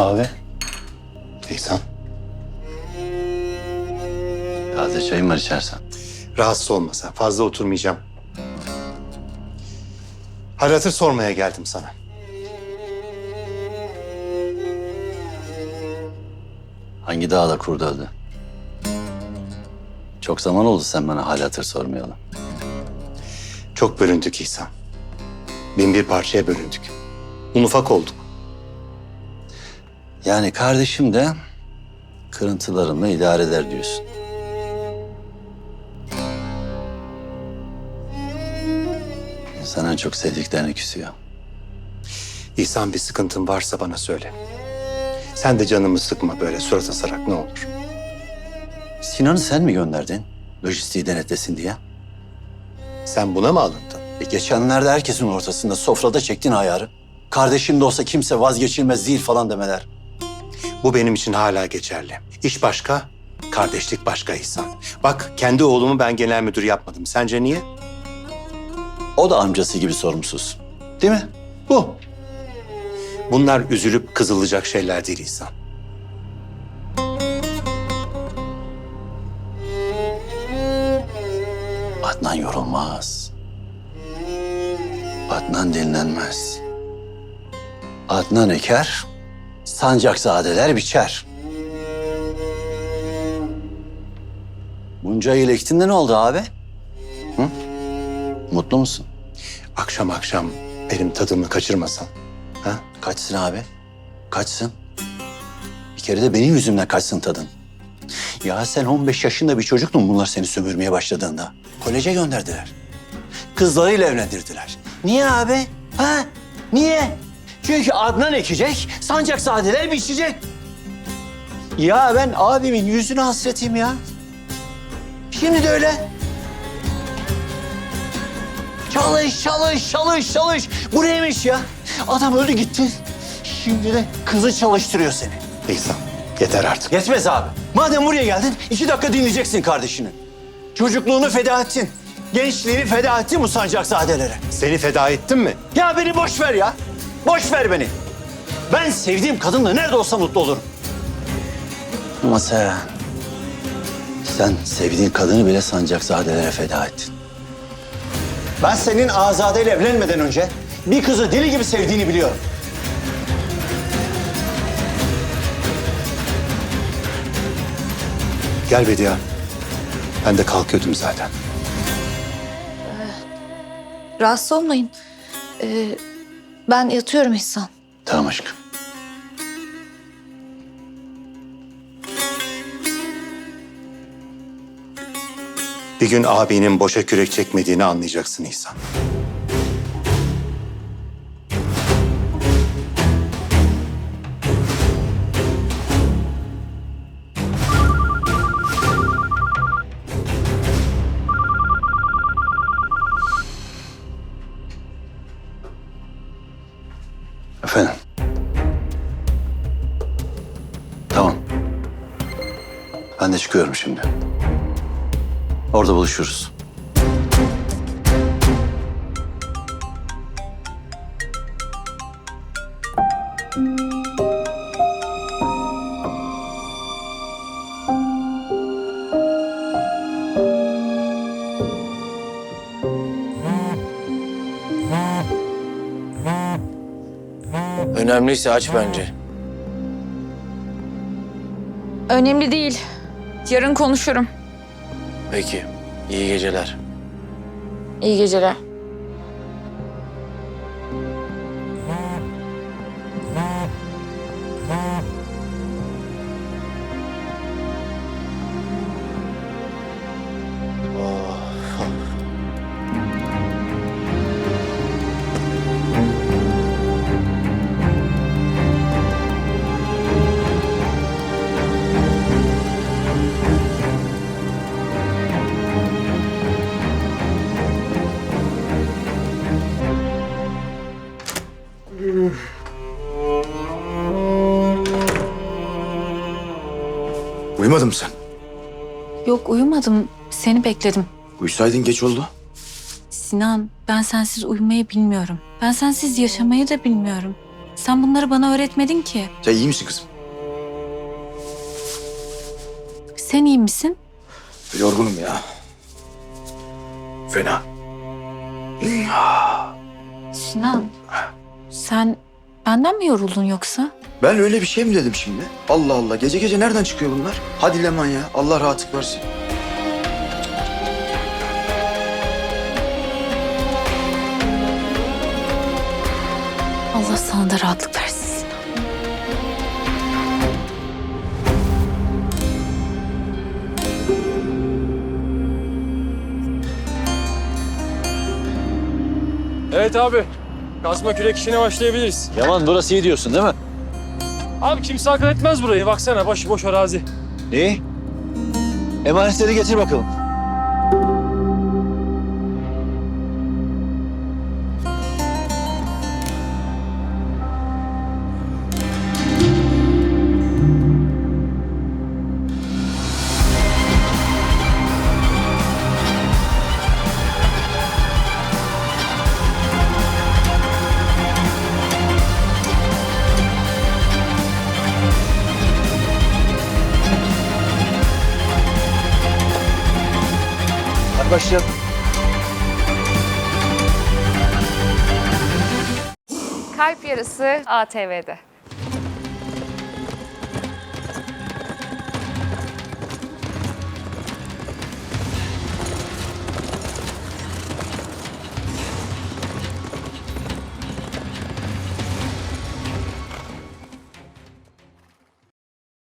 Abi. İhsan. Taze çayım var içersen. Rahatsız olma sen. Fazla oturmayacağım. Hal hatır sormaya geldim sana. Hangi dağda kurdu öldü? Çok zaman oldu sen bana hal hatır sormayalım. Çok bölündük İhsan. Bin bir parçaya bölündük. Un ufak olduk. Yani kardeşim de kırıntılarımla idare eder diyorsun. İnsan en çok sevdiklerini küsüyor. İhsan bir sıkıntın varsa bana söyle. Sen de canımı sıkma böyle surat asarak ne olur. Sinan'ı sen mi gönderdin? Lojistiği denetlesin diye. Sen buna mı alındın? E geçenlerde herkesin ortasında sofrada çektin ayarı. Kardeşim de olsa kimse vazgeçilmez değil falan demeler. Bu benim için hala geçerli. İş başka, kardeşlik başka İhsan. Bak kendi oğlumu ben genel müdür yapmadım. Sence niye? O da amcası gibi sorumsuz. Değil mi? Bu. Bunlar üzülüp kızılacak şeyler değil İhsan. Adnan yorulmaz. Adnan dinlenmez. Adnan eker, sancakzadeler biçer. Bunca yıl ektin de ne oldu abi? Hı? Mutlu musun? Akşam akşam benim tadımı kaçırmasan. Ha? Kaçsın abi. Kaçsın. Bir kere de benim yüzümden kaçsın tadın. Ya sen 15 yaşında bir çocuktun bunlar seni sömürmeye başladığında. Koleje gönderdiler. Kızlarıyla evlendirdiler. Niye abi? Ha? Niye? Çünkü Adnan ekecek, sancakzadeler biçecek. Ya ben abimin yüzüne hasretim ya. Şimdi de öyle. Çalış, çalış, çalış, çalış. Bu neymiş ya? Adam öldü gitti. Şimdi de kızı çalıştırıyor seni. İhsan yeter artık. Yetmez abi. Madem buraya geldin, iki dakika dinleyeceksin kardeşini. Çocukluğunu feda ettin. Gençliğini feda ettin bu sancakzadelere. Seni feda ettim mi? Ya beni boş ver ya. Boş ver beni. Ben sevdiğim kadınla nerede olsa mutlu olurum. Ama sen... Sen sevdiğin kadını bile sancakzadelere feda ettin. Ben senin Azade'yle evlenmeden önce bir kızı deli gibi sevdiğini biliyorum. Gel Bediye. Ben de kalkıyordum zaten. Rahatsız olmayın. Ee, ben yatıyorum İhsan. Tamam aşkım. Bir gün abinin boşa kürek çekmediğini anlayacaksın İhsan. Ben de çıkıyorum şimdi. Orada buluşuruz. Önemliyse aç bence. Önemli değil. Yarın konuşurum. Peki. İyi geceler. İyi geceler. Uyumadın mı sen? Yok uyumadım. Seni bekledim. Uyusaydın geç oldu. Sinan ben sensiz uyumayı bilmiyorum. Ben sensiz yaşamayı da bilmiyorum. Sen bunları bana öğretmedin ki. Sen iyi misin kızım? Sen iyi misin? Yorgunum ya. Fena. Sinan. Sen benden mi yoruldun yoksa? Ben öyle bir şey mi dedim şimdi? Allah Allah. Gece gece nereden çıkıyor bunlar? Hadi Leman ya. Allah rahatlık versin. Allah sana da rahatlık versin Sinan. Evet abi. Kazma kürek işine başlayabiliriz. Yaman burası iyi diyorsun değil mi? Abi kimse akıl etmez burayı. Baksana başıboş arazi. İyi. Emanetleri getir bakalım. Başlayalım. Kalp Yarısı ATV'de.